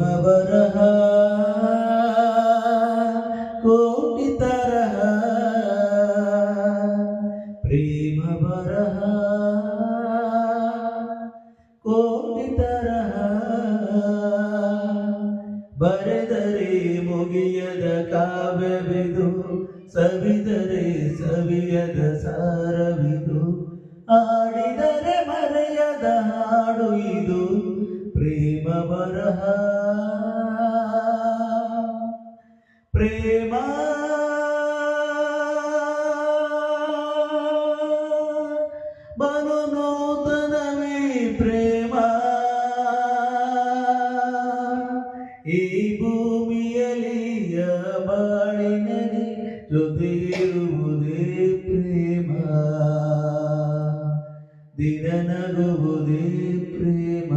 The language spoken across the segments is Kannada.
ಬರಹ ಕೋಟಿ ತರಹ. ಪ್ರೇಮ ಬರಹ. ಕೋಟಿ ತರಹ. ಬರೆದರೆ ಮುಗಿಯದ ಕಾವ್ಯವಿದು, ಸವಿದರೆ ಸವಿಯದ ಸಾರವಿದು. ಆಡಿದರೆ ಮರೆಯದ ಹಾಡು ಇದು. ಪ್ರೇಮ ಬರಹ ಪ್ರೇಮ ಬಲು ನೂತನವೇ ಪ್ರೇಮ ಈ ಭೂಮಿಯಲಿಯ ಬಾಳಿನಲ್ಲಿ ಜೊತೆ ಇರುವುದೇ ಪ್ರೇಮ ದಿನ ನಗುವುದೇ ಪ್ರೇಮ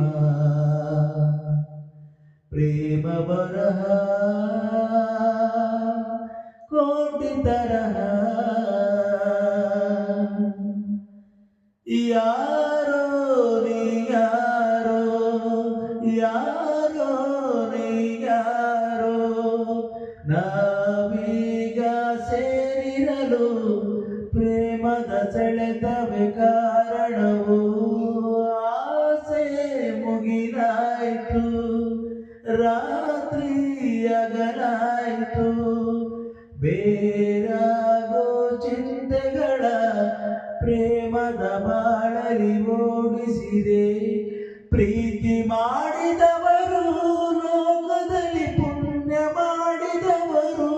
ಪ್ರೇಮ ಬರಹ ಕೋಟಿ ತರಹ ಯಾರೋ ನೀ ಯಾರೋ ಯಾರೋ ನೀ ಯಾರೋ ನಾವೀಗ ಸೇರಿರಲು ಪ್ರೇಮದ ಸೆಳೆತವೇ ಕಾರಣವು ರಾತ್ರಿ ಅಗಲಾಯ್ತು ಬೇರಾಗೋ ಚಿಂತೆಗಳ ಪ್ರೇಮದ ಬಾಳಲಿ ಓಡಿಸಿದೆ ಪ್ರೀತಿ ಮಾಡಿದವರು ಲೋಕದಲ್ಲಿ ಪುಣ್ಯ ಮಾಡಿದವರು.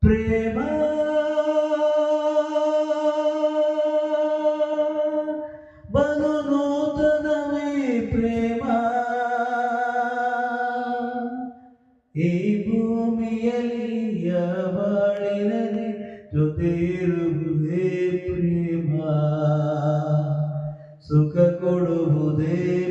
ಪ್ರೇಮ ಬಲು ನೂತನವೇ ಪ್ರೇಮ. ಈ ಭೂಮಿಯಲ್ಲಿ ಬಾಳಿನಲ್ಲಿ ಜೊತೆ ಇರುವುದೇ ಪ್ರೇಮ. ಸುಖ ಕೊಡುವುದೇ